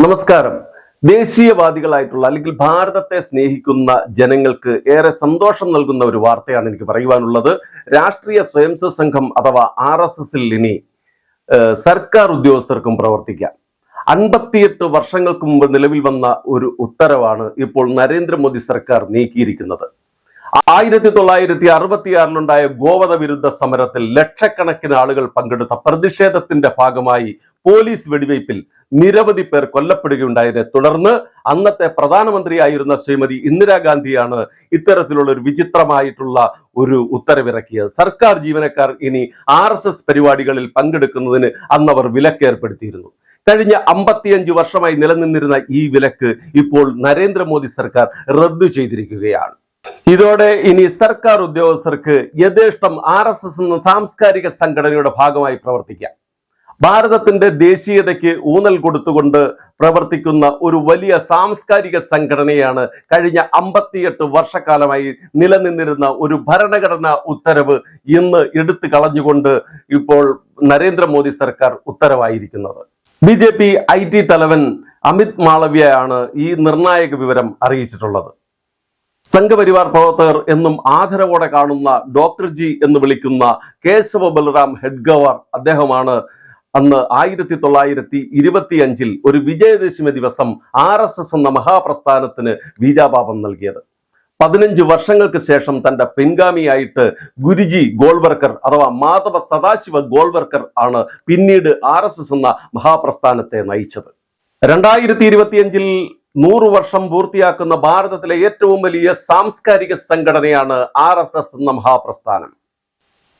നമസ്കാരം. ദേശീയവാദികളായിട്ടുള്ള അല്ലെങ്കിൽ ഭാരതത്തെ സ്നേഹിക്കുന്ന ജനങ്ങൾക്ക് ഏറെ സന്തോഷം നൽകുന്ന ഒരു വാർത്തയാണ് എനിക്ക് പറയുവാനുള്ളത്. രാഷ്ട്രീയ സ്വയംസേവ സംഘം അഥവാ ആർ എസ് എസിൽ ഇനി സർക്കാർ ഉദ്യോഗസ്ഥർക്കും പ്രവർത്തിക്കാം. അൻപത്തിയെട്ട് വർഷങ്ങൾക്ക് മുമ്പ് നിലവിൽ വന്ന ഒരു ഉത്തരവാണ് ഇപ്പോൾ നരേന്ദ്രമോദി സർക്കാർ നീക്കിയിരിക്കുന്നത്. ആയിരത്തി തൊള്ളായിരത്തി അറുപത്തിയാറിലുണ്ടായ ഗോവധ വിരുദ്ധ സമരത്തിൽ ലക്ഷക്കണക്കിന് ആളുകൾ പങ്കെടുത്ത പ്രതിഷേധത്തിന്റെ ഭാഗമായി പോലീസ് വെടിവയ്പിൽ നിരവധി പേർ കൊല്ലപ്പെടുകയുണ്ടായതിനെ തുടർന്ന് അന്നത്തെ പ്രധാനമന്ത്രിയായിരുന്ന ശ്രീമതി ഇന്ദിരാഗാന്ധിയാണ് ഇത്തരത്തിലുള്ള ഒരു വിചിത്രമായിട്ടുള്ള ഒരു ഉത്തരവിറക്കിയത്. സർക്കാർ ജീവനക്കാർ ഇനി ആർ എസ് എസ് പരിപാടികളിൽ പങ്കെടുക്കുന്നതിന് അന്നവർ വിലക്കേർപ്പെടുത്തിയിരുന്നു. കഴിഞ്ഞ അമ്പത്തിയഞ്ച് വർഷമായി നിലനിന്നിരുന്ന ഈ വിലക്ക് ഇപ്പോൾ നരേന്ദ്രമോദി സർക്കാർ റദ്ദു ചെയ്തിരിക്കുകയാണ്. ഇതോടെ ഇനി സർക്കാർ ഉദ്യോഗസ്ഥർക്ക് യഥേഷ്ടം ആർ എന്ന സാംസ്കാരിക സംഘടനയുടെ ഭാഗമായി പ്രവർത്തിക്കാം. ഭാരതത്തിന്റെ ദേശീയതയ്ക്ക് ഊന്നൽ കൊടുത്തുകൊണ്ട് പ്രവർത്തിക്കുന്ന ഒരു വലിയ സാംസ്കാരിക സംഘടനയാണ് കഴിഞ്ഞ അമ്പത്തിയെട്ട് വർഷക്കാലമായി നിലനിന്നിരുന്ന ഒരു ഭരണഘടനാ ഉത്തരവ് ഇന്ന് എടുത്തു കളഞ്ഞുകൊണ്ട് ഇപ്പോൾ നരേന്ദ്രമോദി സർക്കാർ ഉത്തരവായിരിക്കുന്നത്. B J P I T തലവൻ അമിത് മാളവ്യയാണ് ഈ നിർണായക വിവരം അറിയിച്ചിട്ടുള്ളത്. സംഘപരിവാർ പ്രവർത്തകർ എന്നും ആദരവോടെ കാണുന്ന ഡോക്ടർ ജി എന്ന് വിളിക്കുന്ന കേശവ ബലറാം ഹെഡ്ഗവാർ അദ്ദേഹമാണ് അന്ന് ആയിരത്തി തൊള്ളായിരത്തി ഇരുപത്തി അഞ്ചിൽ ഒരു വിജയദശമി ദിവസം ആർ എസ് എസ് എന്ന മഹാപ്രസ്ഥാനത്തിന് ബീജാപാപം നൽകിയത്. പതിനഞ്ച് വർഷങ്ങൾക്ക് ശേഷം തന്റെ പിൻഗാമിയായിട്ട് ഗുരുജി ഗോൾവർക്കർ അഥവാ മാധവ സദാശിവ ഗോൾവർക്കർ ആണ് പിന്നീട് ആർ എസ് എസ് എന്ന മഹാപ്രസ്ഥാനത്തെ നയിച്ചത്. രണ്ടായിരത്തി ഇരുപത്തിയഞ്ചിൽ നൂറ് വർഷം പൂർത്തിയാക്കുന്ന ഭാരതത്തിലെ ഏറ്റവും വലിയ സാംസ്കാരിക സംഘടനയാണ് ആർ എസ് എസ് എന്ന മഹാപ്രസ്ഥാനം.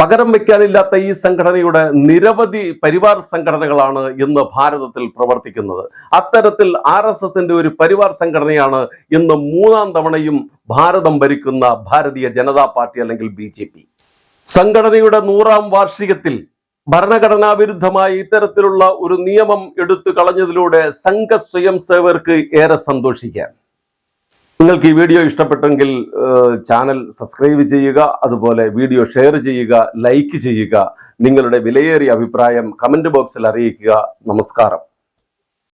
പകരം വെക്കാനില്ലാത്ത ഈ സംഘടനയുടെ നിരവധി പരിവാർ സംഘടനകളാണ് ഇന്ന് ഭാരതത്തിൽ പ്രവർത്തിക്കുന്നത്. അത്തരത്തിൽ ആർ എസ് എസിന്റെ ഒരു പരിവാർ സംഘടനയാണ് ഇന്ന് മൂന്നാം തവണയും ഭാരതം ഭരിക്കുന്ന ഭാരതീയ ജനതാ പാർട്ടി അല്ലെങ്കിൽ ബി ജെ പി. സംഘടനയുടെ നൂറാം വാർഷികത്തിൽ ഭരണഘടനാ വിരുദ്ധമായി ഇത്തരത്തിലുള്ള ഒരു നിയമം എടുത്തു കളഞ്ഞതിലൂടെ സംഘ സ്വയം സേവകർക്ക് ഏറെ സന്തോഷിക്കാം. നിങ്ങൾക്ക് ഈ വീഡിയോ ഇഷ്ടപ്പെട്ടെങ്കിൽ ചാനൽ സബ്സ്ക്രൈബ് ചെയ്യുക അതുപോലെ വീഡിയോ ഷെയർ ചെയ്യുക ലൈക്ക് ചെയ്യുക നിങ്ങളുടെ വിലയേറിയ അഭിപ്രായം കമന്റ് ബോക്സിൽ അറിയിക്കുക. നമസ്കാരം.